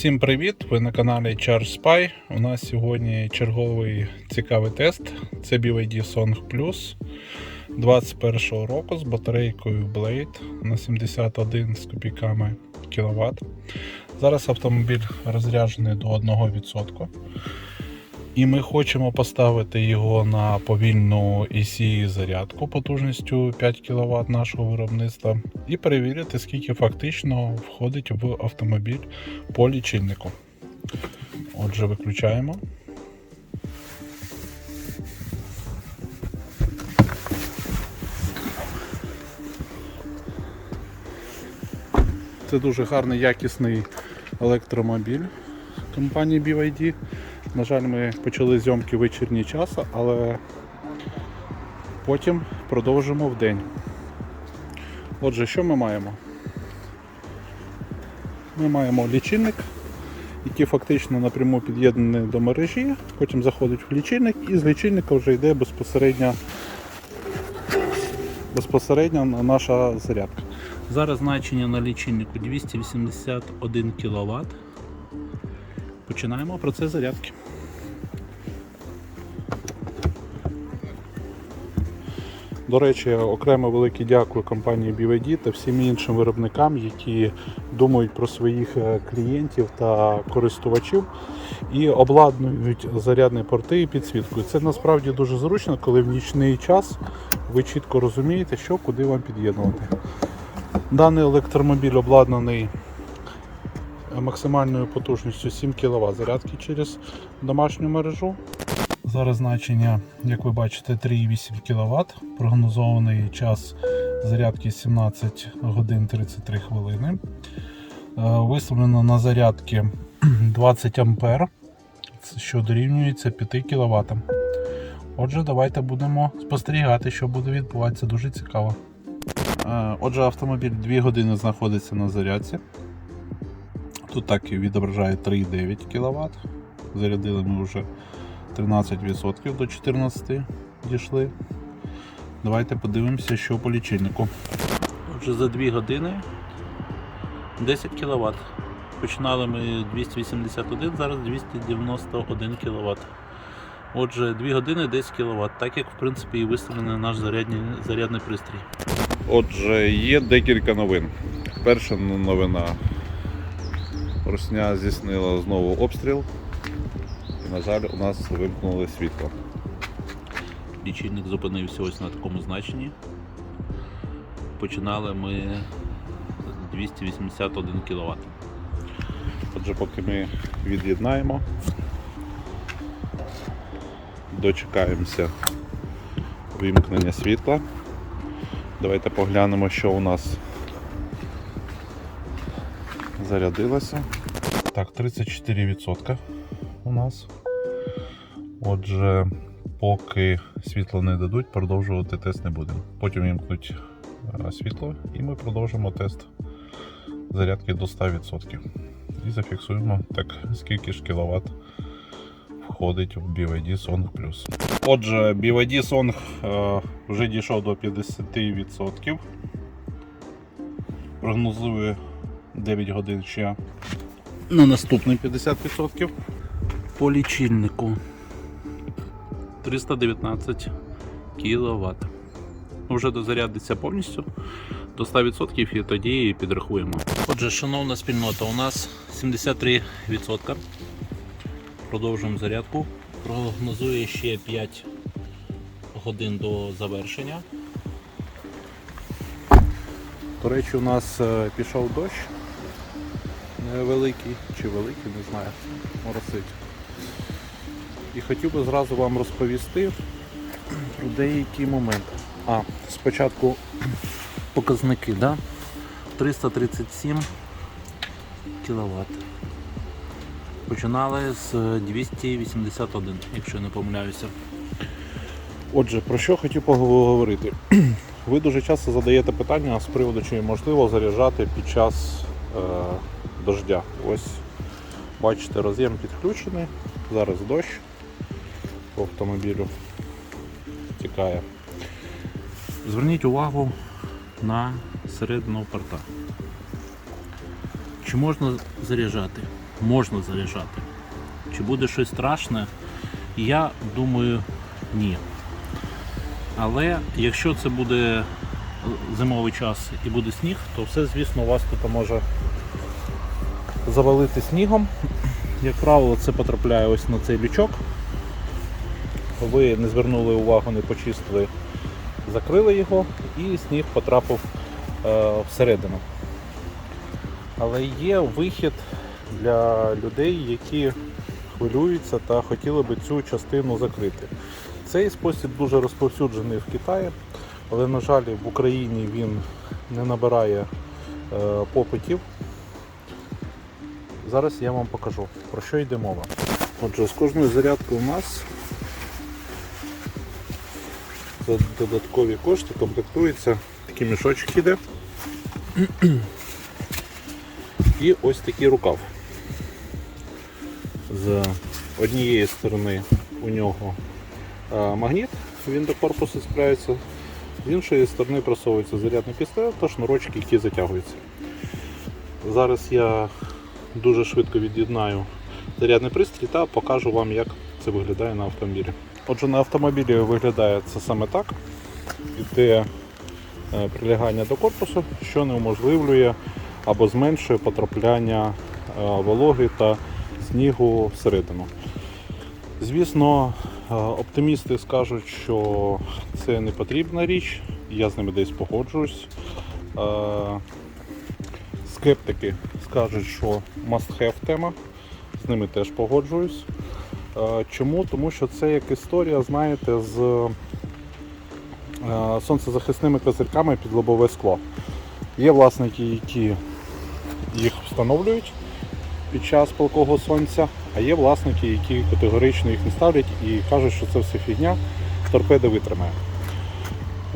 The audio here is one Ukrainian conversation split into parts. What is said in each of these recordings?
Всім привіт! Ви на каналі Charge Spy. У нас сьогодні черговий цікавий тест. Це BYD Song Plus 21 року з батарейкою Blade на 71 з копійками кВт. Зараз автомобіль розряджений до 1%. І ми хочемо поставити його на повільну EC зарядку потужністю 5 кВт нашого виробництва і перевірити, скільки фактично входить в автомобіль по лічильнику. Отже, виключаємо. Це дуже гарний якісний електромобіль компанії BYD. На жаль, ми почали зйомки в вечірній час, але потім продовжимо в день. Отже, що ми маємо? Ми маємо лічильник, який фактично напряму під'єднаний до мережі, потім заходить в лічильник і з лічильника вже йде безпосередньо, безпосередньо наша зарядка. Зараз значення на лічильнику 281 кВт. Починаємо процес зарядки. До речі, окремо велике дякую компанії BYD та всім іншим виробникам, які думають про своїх е, клієнтів та користувачів і обладнують зарядні порти і підсвіткою. Це насправді дуже зручно, коли в нічний час ви чітко розумієте, що куди вам під'єднувати. Даний електромобіль обладнаний максимальною потужністю 7 кВт зарядки через домашню мережу. Зараз значення, як ви бачите, 3,8 кВт. Прогнозований час зарядки 17 годин 33 хвилини. Е, Виставлено на зарядки 20 А, що дорівнюється 5 кВт. Отже, давайте будемо спостерігати, що буде відбуватися. Дуже цікаво. Е, Отже, автомобіль 2 години знаходиться на зарядці. Тут так і відображає 3,9 кВт. Зарядили ми вже 13% до 14 дійшли. Давайте подивимося, що по лічильнику. Отже, за 2 години 10 кВт. Починали ми 281, зараз 291 кВт. Отже, 2 години 10 кВт, так як в принципі і виставлений наш зарядний, зарядний пристрій. Отже, є декілька новин. Перша новина. Росня здійснила знову обстріл. І, на жаль, у нас вимкнули світло. Лічильник зупинився ось на такому значенні. Починали ми 281 кВт. Отже, поки ми від'єднаємо, дочекаємося вимкнення світла. Давайте поглянемо, що у нас зарядилося. Так, 34% у нас. Отже, поки світло не дадуть, продовжувати тест не будемо. Потім вімкнуть е, світло і ми продовжимо тест зарядки до 100%. І зафіксуємо так, скільки ж кіловат входить в BYD Song Plus. Отже, BYD Song е, вже дійшов до 50%. Прогнозує 9 годин ще на наступний 50% по лічильнику 319 кВт. Вже дозарядиться повністю до 100% і тоді підрахуємо. Отже, шановна спільнота, у нас 73%. Продовжуємо зарядку. Прогнозує ще 5 годин до завершення. До речі, у нас е, пішов дощ невеликий чи великий, не знаю, моросить. І хотів би зразу вам розповісти про деякі моменти. А, спочатку показники, да? 337 кВт. Починали з 281, якщо я не помиляюся. Отже, про що хотів поговорити? Ви дуже часто задаєте питання з приводу, чи можливо заряджати під час е, дождя. Ось бачите, роз'єм підключений, зараз дощ по автомобілю тікає. Зверніть увагу на середину порта. Чи можна заряджати? можна заряджати. Чи буде щось страшне? Я думаю, ні. Але якщо це буде зимовий час і буде сніг, то все, звісно, у вас тут може завалити снігом. Як правило, це потрапляє ось на цей лючок. Ви не звернули увагу, не почистили, закрили його і сніг потрапив е, всередину. Але є вихід для людей, які хвилюються та хотіли би цю частину закрити. Цей спосіб дуже розповсюджений в Китаї, але, на жаль, в Україні він не набирає е, попитів. Зараз я вам покажу, про що йде мова. Отже, з кожною зарядкою у нас додаткові кошти комплектується такий мішочок іде. І ось такий рукав. З однієї сторони у нього магніт, він до корпусу справляється, з іншої сторони просовується зарядний пістолет та шнурочки, які затягуються. Зараз я дуже швидко від'єднаю зарядний пристрій та покажу вам, як це виглядає на автомобілі. Отже, на автомобілі виглядає це саме так. Іде е, прилягання до корпусу, що неуможливлює або зменшує потрапляння е, вологи та снігу всередину. Звісно, е, оптимісти скажуть, що це не потрібна річ, я з ними десь погоджуюсь. Скептики скажуть, що must have тема, з ними теж погоджуюсь. Е, Чому? Тому що це як історія, знаєте, з е, сонцезахисними козирками під лобове скло. Є власники, які їх встановлюють під час палкого сонця, а є власники, які категорично їх не ставлять і кажуть, що це все фігня, торпеда витримає.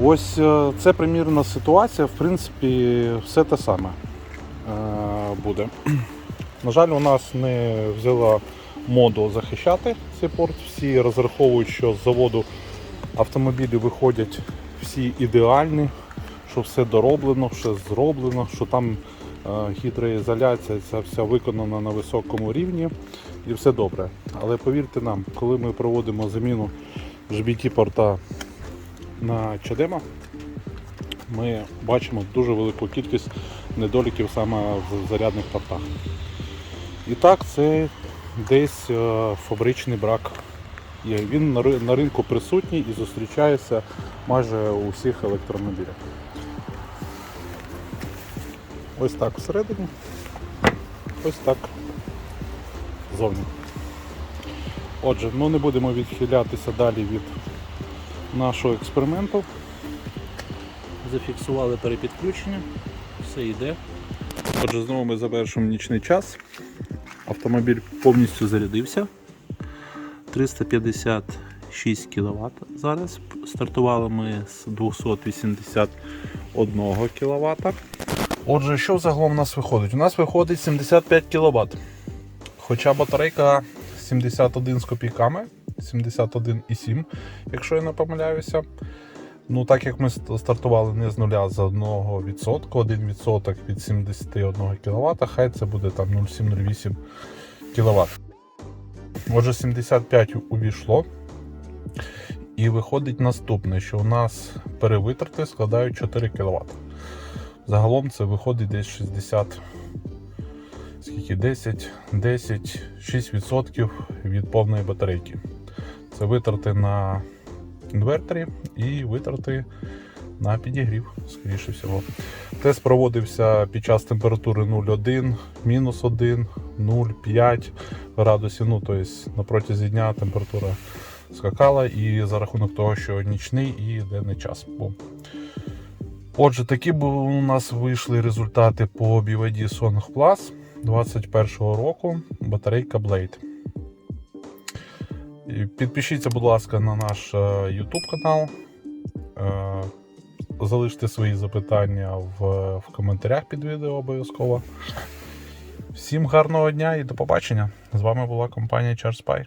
Ось е, це примірна ситуація, в принципі, все те саме буде. На жаль, у нас не взяла моду захищати цей порт. Всі розраховують, що з заводу автомобілі виходять всі ідеальні, що все дороблено, все зроблено, що там е, гідроізоляція ця вся виконана на високому рівні і все добре. Але повірте нам, коли ми проводимо заміну GBT порта на Чадема, ми бачимо дуже велику кількість недоліків саме в зарядних портах. І так, це десь е, фабричний брак. Є. Він на на ринку присутній і зустрічається майже у всіх електромобілях. Ось так всередині, ось так ззовні. Отже, ну не будемо відхилятися далі від нашого експерименту. Зафіксували перепідключення, все йде. Отже, знову ми завершуємо нічний час. Автомобіль повністю зарядився. 356 кВт зараз. Стартували ми з 281 кВт. Отже, що загалом у нас виходить? У нас виходить 75 кВт. Хоча батарейка 71 з копійками, 71,7, якщо я не помиляюся. Ну, так як ми стартували не з нуля з 1%, 1% від 71 кВт, хай це буде там 0,708 кВт. Отже, 75 увійшло. І виходить наступне, що у нас перевитрати складають 4 кВт. Загалом це виходить десь 60, скільки 10, 10, 6% від повної батарейки. Це витрати на інверторі і витрати на підігрів, скоріше всього. Тест проводився під час температури 0,1, мінус 1, 0,5 градусів. Ну, тобто на протязі дня температура скакала і за рахунок того, що нічний і денний час був. Отже, такі у нас вийшли результати по BYD Song Plus 21-го року. Батарейка Blade. Підпишіться, будь ласка, на наш е, YouTube канал. Е, Залиште свої запитання в, в коментарях під відео обов'язково. Всім гарного дня і до побачення! З вами була компанія ChargeSpy.